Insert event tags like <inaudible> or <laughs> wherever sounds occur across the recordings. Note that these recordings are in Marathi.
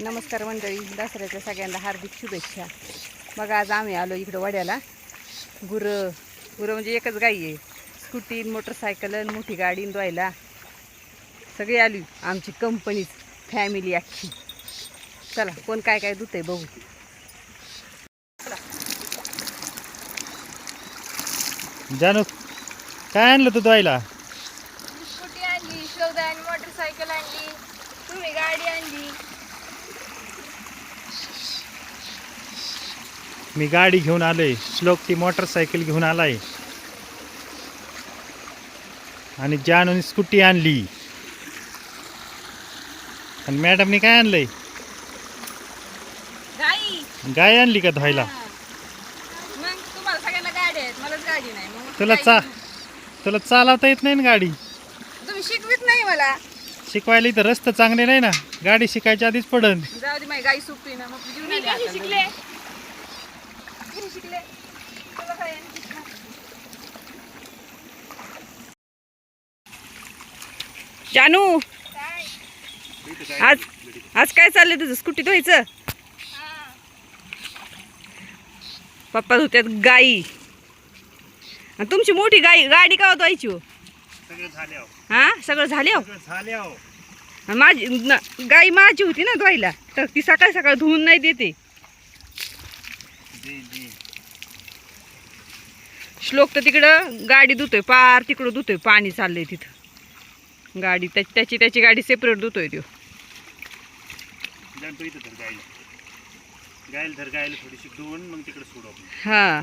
नमस्कार मंडळी दसऱ्याच्या सगळ्यांना हार्दिक शुभेच्छा. बघा आज आम्ही आलो इकडं वड्याला. गुरं गुरं म्हणजे एकच गाई आहे. स्कूटी मोटरसायकल आणि मोठी गाडी धुवायला. सगळी आली. आमची कंपनीच फॅमिली अख्खी. चला कोण काय काय धुतंय बघू. जानू काय आणलं तू धुवायला? स्कूटी आणली शोधा आणि मोटरसायकल आणली तुम्ही गाडी आणली. मी गाडी घेऊन आलोय. श्लोक ती मोटरसायकल घेऊन आलाय. आणि जानूने स्कूटी आणली. आणि मॅडमने काय आणलंय? गाय आणली का धुवायला? मग तुम्हाला सगळ्यांना गाडी आहेत. मलाच गाडी नाही. मग तुला चा तुला चालवता येत नाही ना गाडी? तुम्ही शिकवित नाही मला. शिकवायला इथं रस्ते चांगले नाही ना. गाडी शिकायच्या आधीच पडन. जाऊ दे माझी गाई ना. मग आली शिकले? शिकले. तुला काय? जानू काय? आज आज काय चाललंय तुझं? स्कूटी धुवायचं? हा. पप्पा धुत्यात गाई. आणि तुमची मोठी गाई गाडी का धुवायची हो? सगळं झाले हा? सगळं झाले हो माझी गाई माझी होती ना धुवायला. तर ती सकाळ सकाळ धुवून नाही देते. श्लोक तर तिकडं गाडी धुतोय पार तिकडं धुतोय पाणी चाललंय तिथं. गाडी त्या- त्याची त्याची गाडी सेपरेट धुतोय तो हा.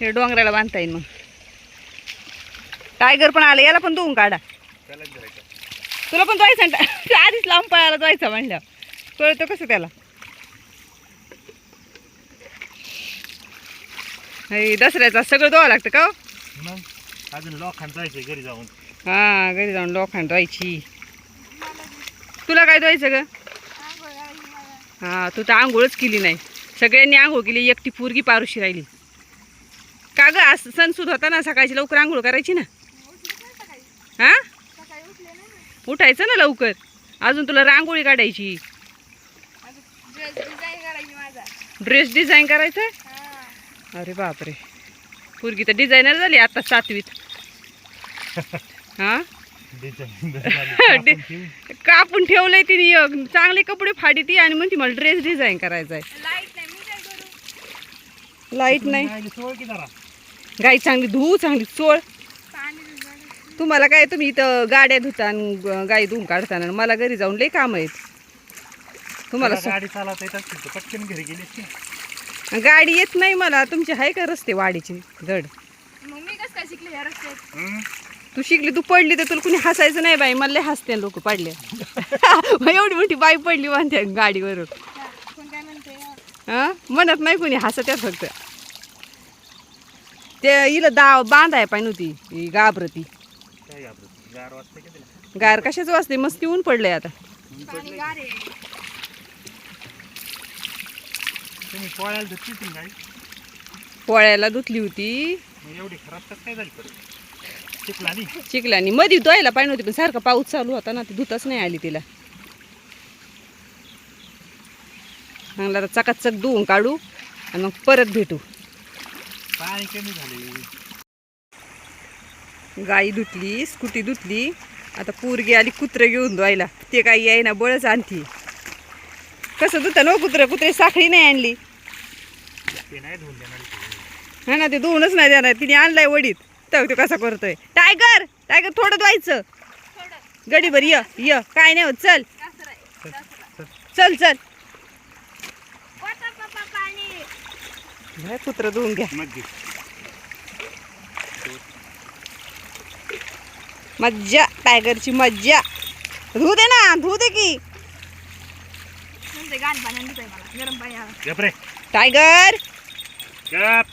हे डोंगराला बांधता येईल मग. टायगर पण आलं याला पण धुवून काढा. तुला पण जायचं <laughs> आधीच लांब पळायला जायचं म्हणलं कळतं कसं त्याला? हे दसऱ्याचा सगळं धुवावं लागतं का हो? मग? अजून लोखंड जायचंय घरी जाऊन. हा घरी जाऊन लोखंड धुवायची. तुला काय धुवायचं ग. हा तू तर आंघोळच केली नाही. सगळ्यांनी आंघोळ केली एकटी पोरगी पारुशी राहिली. का ग आज सण सुद होता ना सकाळची लवकर आंघोळ करायची ना? हा? उठायचं ना लवकर. अजून तुला रांगोळी काढायची. माझं. ड्रेस डिझाईन करायची माझा ड्रेस डिझाईन करायचं हा अरे बापरे. पोरगी तर डिझायनर झाली आता सातवीत. <laughs> हा? <laughs> कापून ठेवलंय तिने एक. चांगले कपडे फाडी ती आणि म्हणते मला ड्रेस डिझाईन करायचा आहे लाइट नाही मी काय करू? लाइट नाही. सोळ की जरा. गाई चांगली धुवू चांगली चोळ. तुम्हाला काय तुम्ही इथं गाड्या धुता आणि गाई धुवून काढताना आणि मला घरी जाऊन लई काम आहेत. तुम्हाला गाडी चालवता पटकन घरी स- गाडी येत नाही मला. तुमची आहे का रस्ते वाडीची? धड. मग मी कसं काय शिकले ह्या रस्त्यात? तू शिकली तू पडली तर तुला कुणी हसायचं नाही बाई. मला लय हसते लोक पडले. <laughs> एवढी मोठी बाई पडली म्हणते गाडीवरून. हा, कोण काय म्हणते? हा? म्हणत नाही कुणी हसत्यात फक्त. ते हिला दाव बांधाय पाहिजे नव्हती ही घाबरती. काय घाबरत? गार वाजते का तिला? गार कशाच वाजते? मस्ती ऊन पडलंय आता. पाणी गार आहे. तुम्ही पोळ्याला धुतली पोळ्याला होती. मग एवढी खराब कसं काय झाली परत? शिकला नाही चिखलानी. मध्ये धुवायला पाहिजे नव्हती पण सारखा पाऊस चालू होता ना ती धुताच नाही आली तिला. चांगला आता चकाचक धुवून काढू आणि मग परत भेटू. पाणी कमी झाले. गाई धुतली स्कूटी धुतली. आता पोरगी आली कुत्रं घेऊन धुवायला. ते काही आहे ना बळच आणती. कसं धुतं ना कुत्रं कुत्रे साखळी नाही आणली. ते नाही धुवून देणार इथे. हा ना ते धुवूनच नाही देणार. तिने आणलाय वडीत. तर तो कसा करतोय? टायगर! टायगर थोडं धुवायचं. गडीभर य य. काय नाही होत. चल. चल चल. घ्या कुत्रं धुवून घ्या. मग. मज्जा. टायगरची मज्जा. धुऊ दे ना धुऊ दे की. म्हणजे गाण पाणी आणलं मला. गरम पाणी आलं. गप रे. टायगर गप.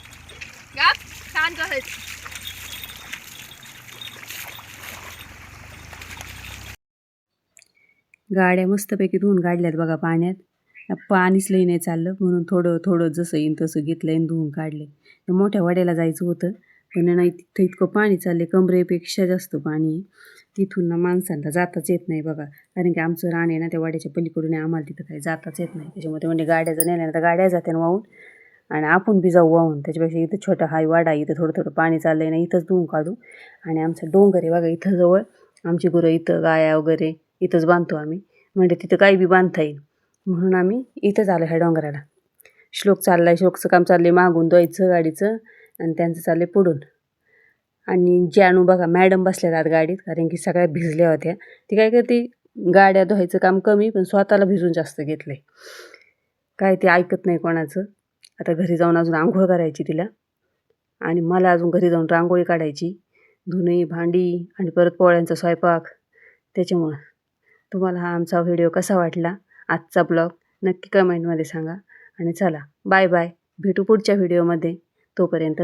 गाप. शांत गाड्या मस्तपैकी धुवून काढल्यात बघा पाण्यात. पाणीच लई नाही चाललं. म्हणून थोडं थोडं जसं येईन तसं घेतलं आणि धुवून काढले मोठ्या वाड्याला जायचं होतं. पण नाही तिथं इतकं पाणी चालले कमरेपेक्षा जास्त पाणी तिथून ना माणसांना जाताच येत नाही बघा. कारण की आमचं रान आहे ना त्या वाड्याच्या पलीकडून आहे, आम्हाला तिथं काही जाताच येत नाही. त्याच्यामुळे म्हणजे गाड्या जर नेल्या ना तर गाड्या जात्या ना वाहून. आणि आपण बी जाऊ वाहून. त्याच्यापेक्षा इथं छोटा हाय वाडा इथं थोडं थोडं पाणी चाललंय ना इथंच धुवून काढू. आणि आमचं डोंगर आहे बघा इथं जवळ. आमची गुरं इथं गाया वगैरे इथंच बांधतो आम्ही. म्हणजे तिथं काही बी बांधता येईल. म्हणून आम्ही इथंच आलो ह्या डोंगराला. श्लोक चाललाय श्लोकचं काम चाललंय मागून द्यायचं गाडीचं. आणि त्यांचं चाललंय पुढून. आणि जानू बघा मॅडम बसल्या आत गाडीत कारण की सगळ्या भिजल्या होत्या. ती काय करते गाड्या धुवायचं काम कमी पण स्वतःला भिजून जास्त घेतलंय. काय ते ऐकत नाही कोणाचं. आता घरी जाऊन अजून आंघोळ करायची तिला. आणि मला अजून घरी जाऊन रांगोळी काढायची. धुणे भांडी आणि परत पोळ्यांचा स्वयंपाक. त्याच्यामुळं. तुम्हाला हा आमचा व्हिडिओ कसा वाटला? आजचा ब्लॉग नक्की कमेंटमध्ये सांगा. आणि चला बाय बाय भेटू पुढच्या व्हिडिओमध्ये तोपर्यंत